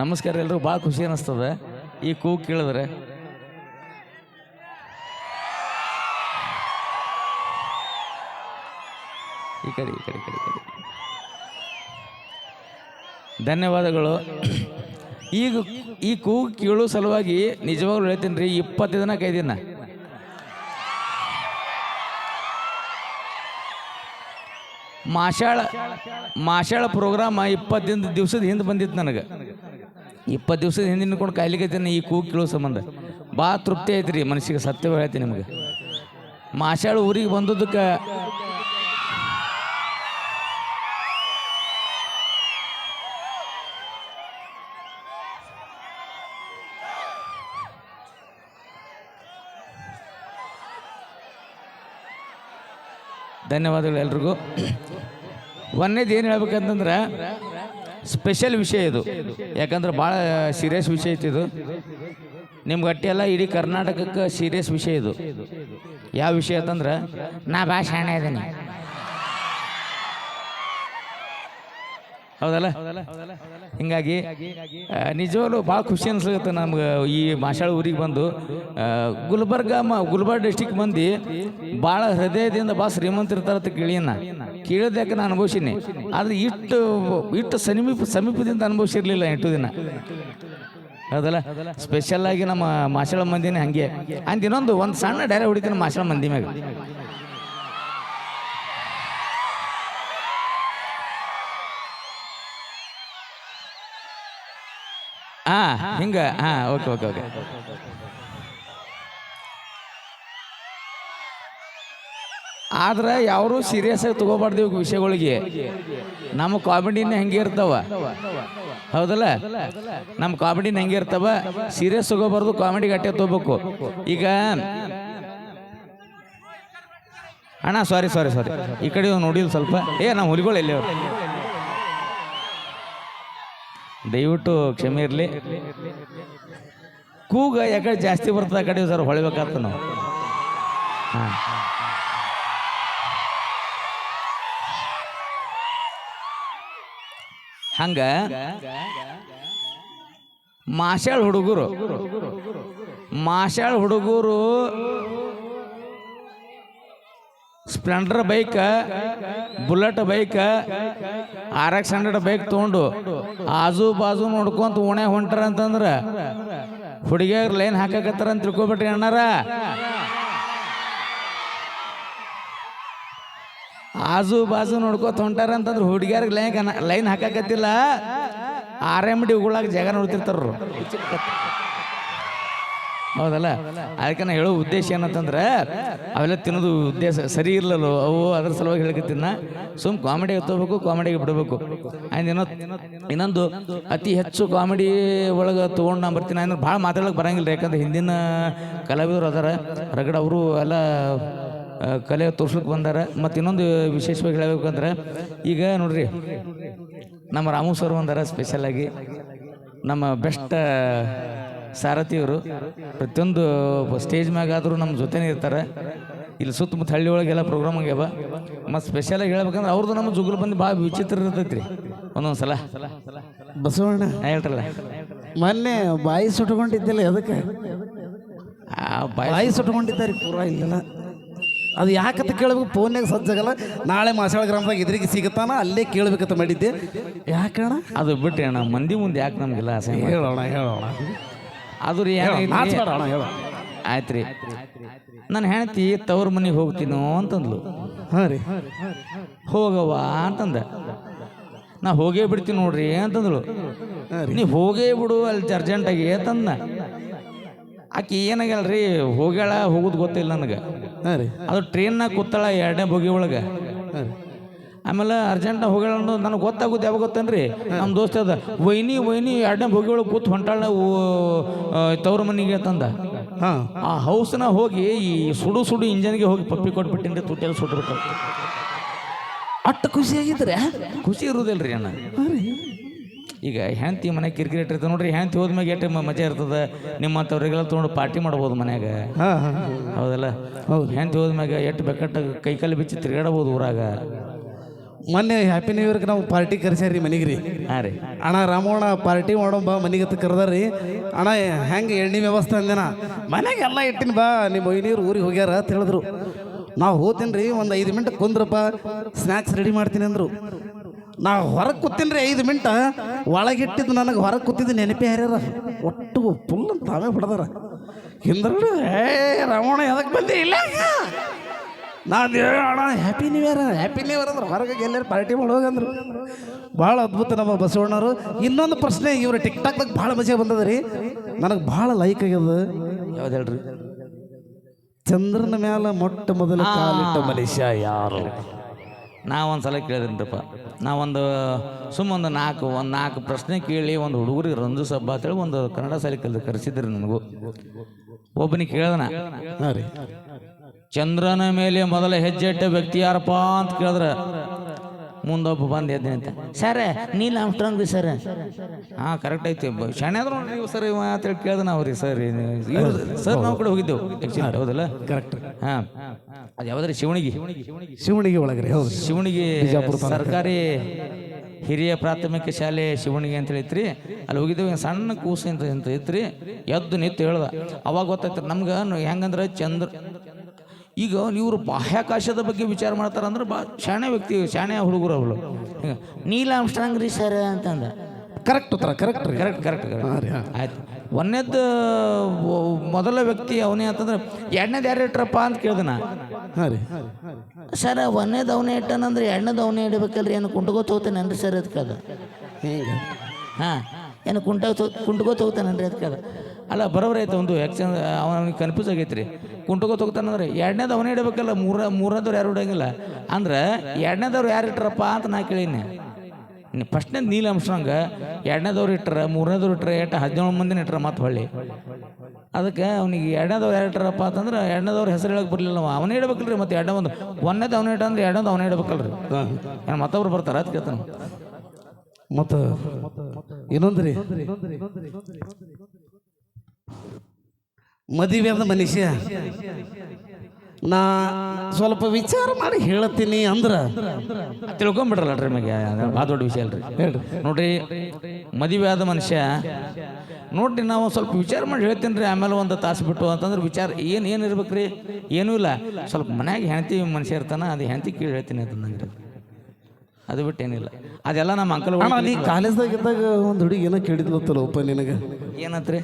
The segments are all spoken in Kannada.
ನಮಸ್ಕಾರ ಎಲ್ಲರೂ ಭಾಳ ಖುಷಿ ಅನ್ನಿಸ್ತದೆ ಈ ಕೂಗು ಕೇಳಿದ್ರೆ. ಈ ಕಡೆ ಈ ಕಡೆ ಕಡೆ ಕಡೆ. ಧನ್ಯವಾದಗಳು. ಈಗ ಈ ಕೂ ಕೇಳೋ ಸಲುವಾಗಿ ನಿಜವಾಗ್ಲೂ ಹೇಳ್ತೀನಿ ರೀ, ಇಪ್ಪತ್ತು ದಿನ ಕೈದಿನ. ಮಾಷಾಳ ಮಾಷಾಳ ಪ್ರೋಗ್ರಾಮ ದಿವಸದ ದಿವ್ಸದ ಹಿಂದೆ ಬಂದಿತ್ತು ನನಗೆ. ಇಪ್ಪತ್ತು ದಿವ್ಸದ ಹಿಂದೆ ನಿಂತ್ಕೊಂಡು ಕಾಯ್ಲಿಕತ್ತೀನಿ ಈ ಕೂಗು ಕೇಳೋ ಸಂಬಂಧ. ಭಾಳ ತೃಪ್ತಿ ಐತ್ರಿ, ಮನಸ್ಸಿಗೆ ಸತ್ಯ ಹೇಳ್ತೀನಿ ನಿಮಗೆ. ಮಾಷಾಳ ಊರಿಗೆ ಬಂದದ್ದಕ್ಕೆ ಧನ್ಯವಾದಗಳು ಎಲ್ರಿಗೂ. ಒಂದೇದು ಏನು ಹೇಳ್ಬೇಕಂತಂದ್ರೆ ಸ್ಪೆಷಲ್ ವಿಷಯ ಇದು. ಯಾಕಂದ್ರೆ ಭಾಳ ಸೀರಿಯಸ್ ವಿಷಯ ಐತಿ ಇದು. ನಿಮ್ಗೆ ಅಟ್ಟಿ ಎಲ್ಲ ಇಡೀ ಕರ್ನಾಟಕಕ್ಕೆ ಸೀರಿಯಸ್ ವಿಷಯ ಇದು. ಯಾವ ವಿಷಯ ಅಂತಂದ್ರೆ, ನಾ ಭಾಳ ಶಾಣೆ ಇದ್ದೀನಿ. ಹೌದಲ್ಲ? ಹಿಂಗಾಗಿ ನಿಜವಾಗ್ಲು ಭಾಳ ಖುಷಿ ಅನ್ಸುತ್ತೆ ನಮ್ಗೆ ಈ ಮಾಷಾಳ ಊರಿಗೆ ಬಂದು. ಗುಲ್ಬರ್ಗ ಮ, ಗುಲ್ಬರ್ಗ ಡಿಸ್ಟಿಕ್ ಮಂದಿ ಭಾಳ ಹೃದಯದಿಂದ ಭಾಳ ಶ್ರೀಮಂತ ಇರ್ತಾರಂತ ಕೇಳಿಯನ್ನ. ಕೇಳಿದ್ಯಾಕೆ ನಾನು ಅನುಭವಿಸೀನಿ? ಆದ್ರೆ ಇಟ್ಟು ಇಟ್ಟು ಸಮೀಪ ಸಮೀಪದಿಂದ ಅನುಭವಿಸಿರಲಿಲ್ಲ ಎಂಟು ದಿನ. ಹೌದಲ್ಲ? ಸ್ಪೆಷಲ್ ಆಗಿ ನಮ್ಮ ಮಾಷಾಳ ಮಂದಿನೇ ಹಂಗೆ. ಅಂತ ಇನ್ನೊಂದು, ಒಂದು ಸಣ್ಣ ಡೈರೆ ಹೊಡಿತೀನಿ ಮಾಷಾಳ ಮಂದಿ ಮ್ಯಾಗ. ಹಾ ಹಿಂಗ ಹಾ ಓಕೆ ಓಕೆ ಓಕೆ. ಆದ್ರೆ ಯಾರು ಸೀರಿಯಸ್ ಆಗಿ ತಗೋಬಾರ್ದು ವಿಷಯಗಳಿಗೆ. ನಮ್ಮ ಕಾಮಿಡಿನ ಹೆಂಗೆ ಇರ್ತಾವ. ಹೌದಲ್ಲ? ನಮ್ಮ ಕಾಮಿಡಿನ ಹೆಂಗೆ ಇರ್ತಾವ. ಸೀರಿಯಸ್ ತಗೋಬಾರ್ದು ಕಾಮಿಡಿ ಗಟ್ಟೆ ತಗೋಬೇಕು. ಈಗ ಅಣ್ಣ ಸಾರಿ ಸಾರಿ ಸಾರಿ ಈ ಕಡೆ ನೋಡಿಲ್ಲ ಸ್ವಲ್ಪ. ಏ, ನಮ್ಮ ಹುಲಿಗಳು ಎಲ್ಲಿ ದಯವಿಟ್ಟು ಕ್ಷಮೆ ಇರಲಿ. ಕೂಗ ಯಾಕಡೆ ಜಾಸ್ತಿ ಬರ್ತದೆ ಆ ಕಡೆ ಸರ್ ಹೊಳಿಬೇಕಾಗ್ತ ನಾವು. ಹಾಂ. ಹಂಗ ಮಾಶಾಳ್ ಹುಡುಗರು. ಮಾಶಾಳ್ ಹುಡುಗರು Splendor bike, Bullet bike, R X hundred bike ತೊಗೊಂಡು ಆಜು ಬಾಜು ನೋಡ್ಕೊಂತ ಓಣೆ ಹೊಂಟಾರ ಅಂತಂದ್ರೆ ಹುಡುಗಿಯರು ಲೈನ್ ಹಾಕಕತ್ತಾರ ಅಂತ ತಿಳ್ಕೊಬಿಟ್ರಿ ಅಣ್ಣಾರ. ಆಜು ಬಾಜು ನೋಡ್ಕೋತ ಹೊಂಟಾರ ಅಂತಂದ್ರೆ ಹುಡುಗಿಯರಿಗೆ ಲೈನ್ ಲೈನ್ ಹಾಕಕತ್ತಿಲ್ಲ. ಆರ್ ಎಂ ಡಿ ಉಗುಳಾಗ ಜಾಗ ನೋಡ್ತಿರ್ತಾರ ಹೌದಲ್ಲ? ಅದಕ್ಕೆ ನಾ ಹೇಳೋ ಉದ್ದೇಶ ಏನಂತಂದ್ರೆ, ಅವೆಲ್ಲ ತಿನ್ನೋದು ಉದ್ದೇಶ ಸರಿ ಇರ್ಲಲ್ಲ? ಅವು ಅದ್ರ ಸಲುವಾಗಿ ಹೇಳಕತ್ತೀನಿ ಸುಮ್ ಕಾಮಿಡಿಗೆ ತಗೋಬೇಕು ಕಾಮಿಡಿಗೆ ಬಿಡಬೇಕು. ಆಯ್ತು ಇನ್ನೊ ಇನ್ನೊಂದು ಅತಿ ಹೆಚ್ಚು ಕಾಮಿಡಿ ಒಳಗೆ ತೊಗೊಂಡು ನಾ ಬರ್ತೀನಿ. ಅಂದ್ರೆ ಭಾಳ ಮಾತಾಡೋಕೆ ಬರಂಗಿಲ್ಲ ಯಾಕಂದ್ರೆ ಹಿಂದಿನ ಕಲಾವಿದರು ಅದಾರ. ರಗಡ ಅವರು ಎಲ್ಲ ಕಲೆ ತೋರ್ಸ್ಲಿಕ್ಕೆ ಬಂದಾರ. ಮತ್ತು ಇನ್ನೊಂದು ವಿಶೇಷವಾಗಿ ಹೇಳಬೇಕಂದ್ರೆ ಈಗ ನೋಡ್ರಿ ನಮ್ಮ ರಾಮು ಸರ್ ಬಂದಾರ ಸ್ಪೆಷಲಾಗಿ ನಮ್ಮ ಬೆಸ್ಟ್ ಸಾರಥಿಯವರು ಪ್ರತಿಯೊಂದು ಸ್ಟೇಜ್ ಮ್ಯಾಗಾದರೂ ನಮ್ಮ ಜೊತೆನೇ ಇರ್ತಾರೆ. ಇಲ್ಲಿ ಸುತ್ತಮುತ್ತ ಹಳ್ಳಿ ಒಳಗೆಲ್ಲ ಪ್ರೋಗ್ರಾಮ್ ಆಗ್ಯಾವ. ಮತ್ತು ಸ್ಪೆಷಲಾಗಿ ಹೇಳ್ಬೇಕಂದ್ರೆ ಅವ್ರದ್ದು ನಮ್ಮ ಜುಗುಲು ಬಂದು ಭಾಳ ವಿಚಿತ್ರ ಇರ್ತೈತಿ ರೀ ಒಂದೊಂದು ಸಲ ಬಸವಣ್ಣ ಹೇಳ್ರಲ್ಲ. ಮೊನ್ನೆ ಬಾಯಿ ಸುಟ್ಕೊಂಡಿದ್ದಿಲ್ಲ ಅದಕ್ಕೆ ಬಾಯಿ ಸುಟ್ಕೊಂಡಿದ್ದಾರೆ ಪೂರ ಇಲ್ಲೆಲ್ಲ. ಅದು ಯಾಕಂತ ಕೇಳಬೇಕು? ಫೋನ್ಯಾಗ ಸಜ್ಜಾಗಲ್ಲ ನಾಳೆ ಮಾಸಾಳ ಗ್ರಾಮದಾಗ ಇದ್ರಿಗೆ ಸಿಗುತ್ತಾನ ಅಲ್ಲೇ ಕೇಳ್ಬೇಕಂತ ಮಾಡಿದ್ದೆ. ಯಾಕಣ ಅದು ಬಿಟ್ರಿ ಅಣ್ಣ ಮಂದಿ ಮುಂದೆ ಯಾಕೆ ನಮಗೆಲ್ಲ ಆಸೆ ಹೇಳೋಣ ಹೇಳೋಣ. ಅದು ರೀ ಹೇಳೋಣ ಆಯ್ತು ರೀ? ನನ್ನ ಹೆಂಡತಿ ತವ್ರ ಮನೆಗೆ ಹೋಗ್ತೀನೋ ಅಂತಂದ್ಲು. ಹಾಂ ರೀ. ಹೋಗವ್ವ ಅಂತಂದ. ನಾ ಹೋಗೇ ಬಿಡ್ತೀನಿ ನೋಡ್ರಿ ಅಂತಂದಳು. ನೀ ಹೋಗೇ ಬಿಡು ಅಲ್ಲಿ ಅರ್ಜೆಂಟಾಗಿ ಅಂತಂದ ಆಕಿ ರೀ ಹೋಗ್ಯಾಳ ಹೋಗುದು ಗೊತ್ತಿಲ್ಲ ನನಗೆ. ಹಾಂ ರೀ. ಅದು ಟ್ರೈನ್ನಾಗ ಕೂತಾಳ ಎರಡನೇ ಬೋಗಿ ಒಳಗೆ. ಆಮೇಲೆ ಅರ್ಜೆಂಟ್ ಹೋಗ್ಯಾಳ ಅನ್ನೋದು ನನಗೆ ಗೊತ್ತಾಗೋದು ಯಾವಾಗ ಗೊತ್ತೇನ್ರಿ? ನಮ್ಮ ದೋಸ್ತ ಅದ ವೈನಿ ವೈನಿ ಎರಡನೇ ಬೋಗಿ ಒಳಗೆ ಕೂತ್ ಹೊಂಟಾಳ ತವ್ರ ಮನೆಗೆ ತಂದ ಹಾಂ. ಆ ಹೌಸ್ನ ಹೋಗಿ ಈ ಸುಡು ಸುಡು ಇಂಜನ್ಗೆ ಹೋಗಿ ಪಪ್ಪಿ ಕೊಟ್ಬಿಟ್ಟಿನ್ರಿ ತುಟ್ಟಿಯಲ್ಲಿ ಸುಟ್ಬಿಟ್ಟು. ಅಷ್ಟು ಖುಷಿಯಾಗಿದ್ರೆ ಖುಷಿ ಅಣ್ಣ. ಹಾಂ ರೀ. ಈಗ ಹೆಂತಿ ಮನೆ ಕಿರಿಕಿರಿ ಇಟ್ಟಿರ್ತದೆ ನೋಡ್ರಿ ಹೆಂತಿ ಹೋದ್ಮ್ಯಾಗ ಎಷ್ಟು ಮಜಾ ಇರ್ತದೆ. ನಿಮ್ಮಂಥವ್ರಿಗೆಲ್ಲ ತೊಗೊಂಡು ಪಾರ್ಟಿ ಮಾಡ್ಬೋದು ಮನ್ಯಾಗ. ಹಾಂ ಹಾಂ. ಹೌದಲ್ಲ? ಹೌದು. ಹೆಂಡತಿ ಹೋದ್ಮ್ಯಾಗ ಎಷ್ಟು ಬೆಕ್ಕಟ್ಟ ಕೈಕಾಲು ಬಿಚ್ಚಿ ತಿರುಗಾಡಬಹುದು ಊರಾಗ. ಮೊನ್ನೆ ಹ್ಯಾಪಿ ನ್ಯೂ ಇಯರ್ಗೆ ನಾವು ಪಾರ್ಟಿ ಕರೆಸ್ಯಾರಿ ಮನೆಗೆ ರೀ. ಹಾಂ ರೀ. ಅಣ್ಣ ರಾಮಣ್ಣ ಪಾರ್ಟಿ ಮಾಡೋ ಬಾ ಮನೆಗೆ ಹತ್ತ ಕರೆದಾರಿ ಅಣ್ಣ ಹೆಂಗೆ ಎಣ್ಣೆ ವ್ಯವಸ್ಥೆ ಅಂದೇನ ಮನೆಗೆ ಎಲ್ಲ ಇಟ್ಟಿನ ಬಾ ನಿಮ್ಮ ಒಯ್ನೀರು ಊರಿಗೆ ಹೋಗ್ಯಾರ ಅಂತ ಹೇಳಿದ್ರು. ನಾವು ಹೋತೀನಿ ರೀ ಒಂದು ಐದು ಮಿನಿಟ್ ಕುಂದ್ರಪ್ಪ ಸ್ನ್ಯಾಕ್ಸ್ ರೆಡಿ ಮಾಡ್ತೀನಿ ಅಂದರು. ನಾ ಹೊರಗೆ ಕೂತೀನಿ ರೀ ಐದು ಮಿಂಟ. ಒಳಗಿಟ್ಟಿದ್ದು ನನಗೆ ಹೊರಗೆ ಕೂತಿದ್ದು ನೆನಪೇ ಹರ್ಯಾರ ಒಟ್ಟು ಫುಲ್ ತಾವೇ ಹೊಡೆದಾರ. ಹಿಂದ್ರೂ ಏ ರಾವಣ ಎದಕ್ಕೆ ಬಂದಿ? ಇಲ್ಲ ನಾನು ಅಣ್ಣ happy new year happy new year ಅಂದ್ರೆ. ಹೊರಗೆ ಎಲ್ಲರೂ ಪಾರ್ಟಿ ಮಾಡೋಗಂದ್ರು ಭಾಳ ಅದ್ಭುತ ನಮ್ಮ ಬಸವಣ್ಣರು ಇನ್ನೊಂದು ಪ್ರಶ್ನೆ ಇವರು ಟಿಕ್ ಟಾಕ್ದಾಗ ಭಾಳ ಮಜಾ ಬಂದದ ರೀ ನನಗೆ ಭಾಳ ಲೈಕ್ ಆಗ್ಯದ. ಯಾವ್ದು ಹೇಳ್ರಿ? ಚಂದ್ರನ ಮ್ಯಾಲ ಮೊಟ್ಟ ಮೊದಲ ಕಾಲಿಟ್ಟ ಮನುಷ್ಯ ಯಾರು? ನಾ ಒಂದು ಸಲ ಕೇಳಿದಂತಪ್ಪ ನಾವೊಂದು ಒಂದು ಸುಮ್ಮನೆ ನಾಲ್ಕು ಒಂದು ನಾಲ್ಕು ಪ್ರಶ್ನೆ ಕೇಳಿ ಒಂದು ಹುಡುಗರಿಗೆ ರಂಜು ಸಬ್ಬ ಅಂತೇಳಿ ಒಂದು ಕನ್ನಡ ಶಾಲೆ ಕಲ್ ಕರೆಸಿದ್ರಿ ನನಗೂ. ಒಬ್ಬನಿಗೆ ಕೇಳ್ದನ ಚಂದ್ರನ ಮೇಲೆ ಮೊದಲ ಹೆಜ್ಜೆ ಇಟ್ಟ ವ್ಯಕ್ತಿ ಯಾರಪ್ಪ ಅಂತ ಕೇಳಿದ್ರ. ಮುಂದೊಬ್ಬ ಬಂದು ಎದ್ದೆ ಅಂತ. ಸರ್ ನೀಲ್ ಆಮ್ಸ್ಟ್ರಾಂಗ್ ರೀ ಸರ್. ಹಾಂ ಕರೆಕ್ಟ್ ಐತಿ ಶಾಣೆ ಆದ್ರೂ ನೀವು ಸರ್ ಇವ ಅಂತೇಳಿ ಕೇಳ್ದ ನಾವು ರೀ ಸರ್ ಸರ್ ನಾವು ಕೂಡ ಹೋಗಿದ್ದೆವು. ಆ್ಯಕ್ಚುಲಿ ಹೌದಲ್ಲ? ಕರೆಕ್ಟ್ ಹಾಂ. ಅದು ಯಾವ್ದ್ರಿ? ಶಿವಣಿಗೆ. ಶಿವಣಿಗೆ ಒಳಗ್ರಿ ಹೌದು. ಶಿವಣಿಗೆ ಸರ್ಕಾರಿ ಹಿರಿಯ ಪ್ರಾಥಮಿಕ ಶಾಲೆ ಶಿವಣಿಗೆ ಅಂತ ಹೇಳಿತ್ರಿ. ಅಲ್ಲಿ ಹೋಗಿದ್ದೇವೆ ಸಣ್ಣ ಕೂಸು ಅಂತ ಅಂತ ಐತ್ರಿ ಎದ್ದು ನಿಂತು ಹೇಳ್ದ. ಅವಾಗ ಗೊತ್ತಾಯ್ತು ನಮ್ಗೆ ಹೆಂಗಂದ್ರೆ ಚಂದ್ರ ಈಗ ಇವರು ಬಾಹ್ಯಾಕಾಶದ ಬಗ್ಗೆ ವಿಚಾರ ಮಾಡ್ತಾರೆ ಅಂದ್ರೆ ಬಾ ಶಾಣೆ ವ್ಯಕ್ತಿ ಶಾಣೆ ಹುಡುಗರು ಅವಳು ನೀಲ ಆಮ್ಸ್ಟ್ರಾಂಗ್ ರೀ ಸರ್ ಅಂತಂದ. ಕರೆಕ್ಟ್ ಉತ್ತರ ಕರೆಕ್ಟ್ ರೀ. ಕರೆಕ್ಟ್ ಕರೆಕ್ಟ್ ಆಯ್ತು. ಒಂದೇದ್ದು ಮೊದಲ ವ್ಯಕ್ತಿ ಅವನೇ ಅಂತಂದ್ರೆ ಎರಡನೇದು ಯಾರು ಇಟ್ರಪ್ಪ ಅಂತ ಕೇಳ್ದನ ಹಾಂ ರೀ. ಸರ್ ಒಂದನೇದು ಅವನೇ ಇಟ್ಟನಂದ್ರೆ ಎರಡನೇದು ಅವನೇ ಇಡಬೇಕಲ್ರಿ? ಏನು ಕುಂಟ್ಕೋತ ಹೋಗ್ತಾನೇನ್ರಿ ಸರ್ ಅದಕ್ಕೆ ಅದು ಹಾಂ ಏನು ಕುಂಟ ಕುಂಟ್ಕೋತ ಹೋಗ್ತಾನನ್ರಿ ಅದಕ್ಕೆ ಅದು ಅಲ್ಲ ಬರೋಬ್ರಿ ಐತೆ ಒಂದು ಎಕ್ಸ್ಚೇಂಜ್ ಅವನಿಗೆ ಕನ್ಫ್ಯೂಸ್ ಆಗೈತೆ ರೀ ಕುಂಟ್ಕೋತ ಹೋಗ್ತಾನಂದ್ರೆ ಎರಡನೇದು ಅವನೇ ಇಡಬೇಕಲ್ಲ ಮೂರ ಮೂರನೇದವ್ರು ಯಾರು ಇಡೋಂಗಿಲ್ಲ. ಅಂದ್ರೆ ಎರಡನೇದವ್ರು ಯಾರು ಇಟ್ಟರಪ್ಪ ಅಂತ ನಾ ಕೇಳೀನಿ. ಫಸ್ಟ್ನೇದು ನೀಲ್ ಅಂಶಂಗ ಎರಡನೇದವ್ರು ಇಟ್ರ ಮೂರನೇದವ್ರು ಇಟ್ಟರೆ ಎಟ್ಟ ಹದಿನೇಳು ಮಂದಿನ ಇಟ್ಟರ ಮತ್ತೆ ಹೊಳ್ಳಿ. ಅದಕ್ಕೆ ಅವನಿಗೆ ಎರಡನೇದವ್ರು ಯಾರು ಇಟ್ಟರಪ್ಪ ಅಂತಂದ್ರೆ ಎರಡನೇದವ್ರು ಹೆಸರು ಹೇಳಕ್ ಬರಲಿಲ್ಲ ನಾವು ಅವನೇ ಇಡಬೇಕಲ್ರಿ ಮತ್ತೆ ಎರಡನೇ ಒಂದು. ಒಂದೇದು ಅವನೇ ಇಟ್ಟ ಅಂದ್ರೆ ಎರಡನೇದು ಅವನೇ ಇಡಬೇಕಲ್ರಿ. ಏನು ಮತ್ತೊಬ್ರು ಬರ್ತಾರೆ ಅಂತ ಕೇಳ್ತಾನೆ. ಮತ್ತು ಇನ್ನೊಂದು ರೀ ಮದುವೆಯಾದ ಮನುಷ್ಯ. ನಾ ಸ್ವಲ್ಪ ವಿಚಾರ ಮಾಡಿ ಹೇಳತ್ತೀನಿ ಅಂದ್ರೆ. ತಿಳ್ಕೊಂಬಿಡ್ರಲ್ಲ ರೀ ನಿಮಗೆ ಭಾಳ ದೊಡ್ಡ ವಿಷಯ ಅಲ್ರಿ. ಹೇಳ್ರಿ. ನೋಡ್ರಿ ಮದುವೆ ಆದ ಮನುಷ್ಯ ನೋಡ್ರಿ ನಾವು ಸ್ವಲ್ಪ ವಿಚಾರ ಮಾಡಿ ಹೇಳ್ತೀನಿ ರೀ ಆಮೇಲೆ ಒಂದು ತಾಸು ಬಿಟ್ಟು ಅಂತಂದ್ರೆ ವಿಚಾರ ಏನು ಏನು ಇರ್ಬೇಕು ರೀ ಏನೂ ಇಲ್ಲ. ಸ್ವಲ್ಪ ಮನ್ಯಾಗ ಹೆಂಡತಿ ಮನುಷ್ಯ ಇರ್ತಾನೆ ಅದು ಹೆಂಡತಿ ಕೇಳಿ ಹೇಳ್ತೀನಿ ಅಂತಂದಂಗೆ ಅದು ಬಿಟ್ಟು ಏನಿಲ್ಲ. ಅದೆಲ್ಲ ನಮ್ಮ ಅಂಕಲ್ ನೀ ಕಾಲೇಜ್ದಾಗ ಇದ್ದಾಗ ಒಂದು ಹುಡುಗಿ ಏನೋ ಕೇಳಿದ್ಲತ್ತಲ್ಲ ಒಪ್ಪ ನಿನಗೆ? ಏನತ್ರಿ?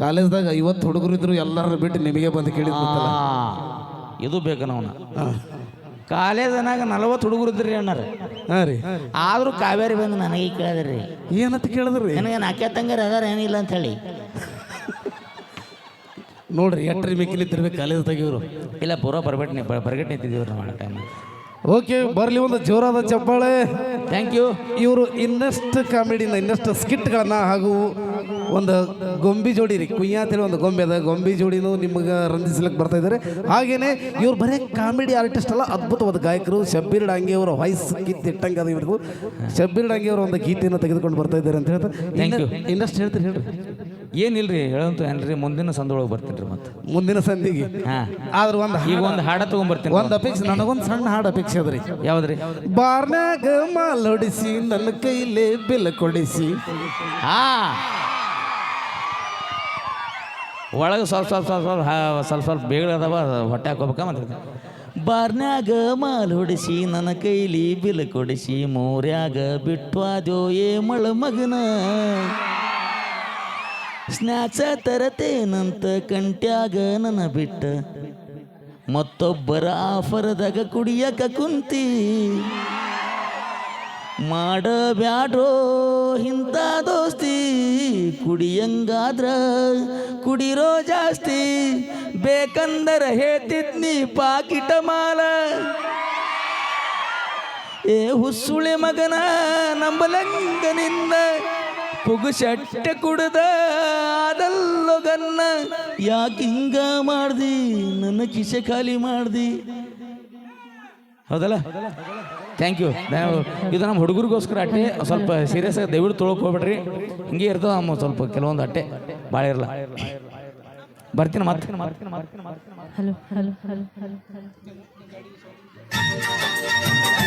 ಕಾಲೇಜ್ದಾಗ ಐವತ್ತು ಹುಡುಗರು ಇದ್ರು ಎಲ್ಲರೂ ಬಿಟ್ಟು ನಿಮಗೆ ಬಂದು ಕೇಳಿದ ಇದು ಬೇಕು ನಾವು ಕಾಲೇಜನಾಗ ನಲವತ್ತು ಹುಡುಗರು ಇದ್ರಿ ಅಣ್ಣಾರ. ಹಾಂ ರೀ. ಆದರೂ ಕಾವೇರಿ ಬಂದು ನನಗೆ ಕೇಳಿದ್ರಿ. ಏನಂತ ಕೇಳಿದ್ರಿ? ನನಗೆ ನಾಕೆ ತಂಗಾರ ಅದಾರ ಏನಿಲ್ಲ ಅಂತ ಹೇಳಿ. ನೋಡ್ರಿ ಎಟ್ರಿ ಮಿಕ್ಕಿಲಿತ್ತಿರ್ಬೇಕು ಕಾಲೇಜ್ದಾಗ ಇವರು. ಇಲ್ಲ ಪೂರ ಬರ್ಬೇಟ್ ಬರ್ಗೆಟ್ ನಿಂತಿದ್ದೀವ್ರಿ ನಾವು ಟೈಮ್ ಓಕೆ ಬರ್ಲಿ ಒಂದು ಜೋರಾದ ಚಪ್ಪಾಳೆ. ಥ್ಯಾಂಕ್ ಯು ಇವರು ಇನ್ನಷ್ಟು ಕಾಮಿಡಿನ ಇನ್ನಷ್ಟು ಸ್ಕಿಟ್ಗಳನ್ನ ಹಾಗೂ ಒಂದು ಗೊಂಬಿ ಜೋಡಿ ರೀ. ಕುಯ್ಯ ಅಂತೇಳಿ ಒಂದು ಗೊಂಬೆ ಅದ. ಗೊಂಬಿ ಜೋಡಿನೂ ನಿಮಗೆ ರಂಜಿಸ್ಲಿಕ್ಕೆ ಬರ್ತಾ ಇದ್ದಾರೆ ಹಾಗೇನೆ ಇವ್ರು ಬರೀ ಕಾಮಿಡಿ ಆರ್ಟಿಸ್ಟ್ ಅಲ್ಲ ಅದ್ಭುತವಾದ ಗಾಯಕರು. ಶಬ್ಬೀರ್ ಡಾಂಗಿ ಅವರ ವಾಯ್ಸ್ ಗೀತೆ ಇಟ್ಟಂಗೆ ಅದು ಇವ್ರಿಗೂ. ಶಬ್ಬೀರ್ ಡಾಂಗಿ ಅವರ ಒಂದು ಗೀತೆಯನ್ನು ತೆಗೆದುಕೊಂಡು ಬರ್ತಾ ಇದ್ದಾರೆ ಅಂತ ಹೇಳ್ತಾರೆ. ಇನ್ನಷ್ಟು ಹೇಳ್ತೀರಿ ಹೇಳ್ರಿ ರೀ ಹೇಳಂತ ಏನ್ರಿ ಮುಂದಿನ ಸಂದೊಳಗೆ ಬರ್ತೀನಿ ರೀ ಮತ್ತೆ. ಮುಂದಿನ ಸಂದಿಗೆ. ಹಾಂ. ಆದ್ರೆ ಒಂದು ಈಗ ಒಂದು ಹಾಡ ತೊಗೊಂಬರ್ತೀನಿ ಒಂದು ಅಪೇಕ್ಷೆ ನನಗೊಂದು ಸಣ್ಣ ಹಾಡು ಅಪೇಕ್ಷೆ ಅದ್ರಿ. ಯಾವ್ದ್ರಿ? ಬಾರ್ನಾಗ ಮಾಲೊಡಿಸಿ ನನ್ನ ಕೈಲೇ ಬಿಲ್ ಕೊಡಿಸಿ. ಹಾ. ಒಳಗೆ ಸ್ವಲ್ಪ ಸ್ವಲ್ಪ ಸ್ವಲ್ಪ ಸ್ವಲ್ಪ ಸ್ವಲ್ಪ ಸ್ವಲ್ಪ ಬೇಗ ಅದಾವ ಹೊಟ್ಟೆ ಹಾಕೋಬೇಕ ಮತ್ತೆ. ಬಾರ್ನ್ಯಾಗ ಮಾಲ್ ಹೊಡಿಸಿ, ನನ್ನ ಕೈಲಿ ಬಿಲ್ ಕೊಡಿಸಿ, ಮೋರ್ಯಾಗ ಅದೋ ಏ ಮಳ ಮಗನ. ಸ್ನ್ಯಾಚ ತರತೇನಂತ ಕಂಟ್ಯಾಗ ನನ್ನ ಬಿಟ್ಟ. ಮತ್ತೊಬ್ಬರ ಆಫರದಾಗ ಕುಡಿಯಕ ಕುಂತಿ. ಮಾಡಬ್ಯಾಡ್ರೋ ಇಂಥ ದೋಸ್ತಿ, ಕುಡಿಯಂಗಾದ್ರ ಕುಡಿರೋ ಜಾಸ್ತಿ. ಬೇಕಂದರ ಹೇಳ್ತಿದ್ನಿ ಪಾಕಿಟ ಮಾಲ. ಏ ಹುಸುಳೆ ಮಗನ ನಂಬಲಂಗನಿಂದ ಪುಗುಶಟ್ಟೆ ಕುಡ್ದ ಅದಲ್ಲೊಗನ್ನ ಯಾಕಿಂಗ ಮಾಡ್ದಿ? ನನ್ನ ಕಿಸೆ ಖಾಲಿ ಮಾಡ್ದಿ. ಹೌದಲ್ಲ? ಥ್ಯಾಂಕ್ ಯು ಇದು ನಮ್ಮ ಹುಡುಗರಿಗೋಸ್ಕರ ಅಟ್ಟೆ. ಸ್ವಲ್ಪ ಸೀರಿಯಸ್ ಆಗಿ ದಯವಿಟ್ಟು ತೊಳಕ್ ಹೋಗ್ಬೇಡ್ರಿ. ಹಿಂಗೆ ಇರ್ತಾವ ನಮ್ಮ ಸ್ವಲ್ಪ ಕೆಲವೊಂದು ಅಟ್ಟೆ. ಭಾಳ ಇರಲ್ಲ. ಬರ್ತೀನಿ ಮತ್ತೆ. Hello hello hello hello.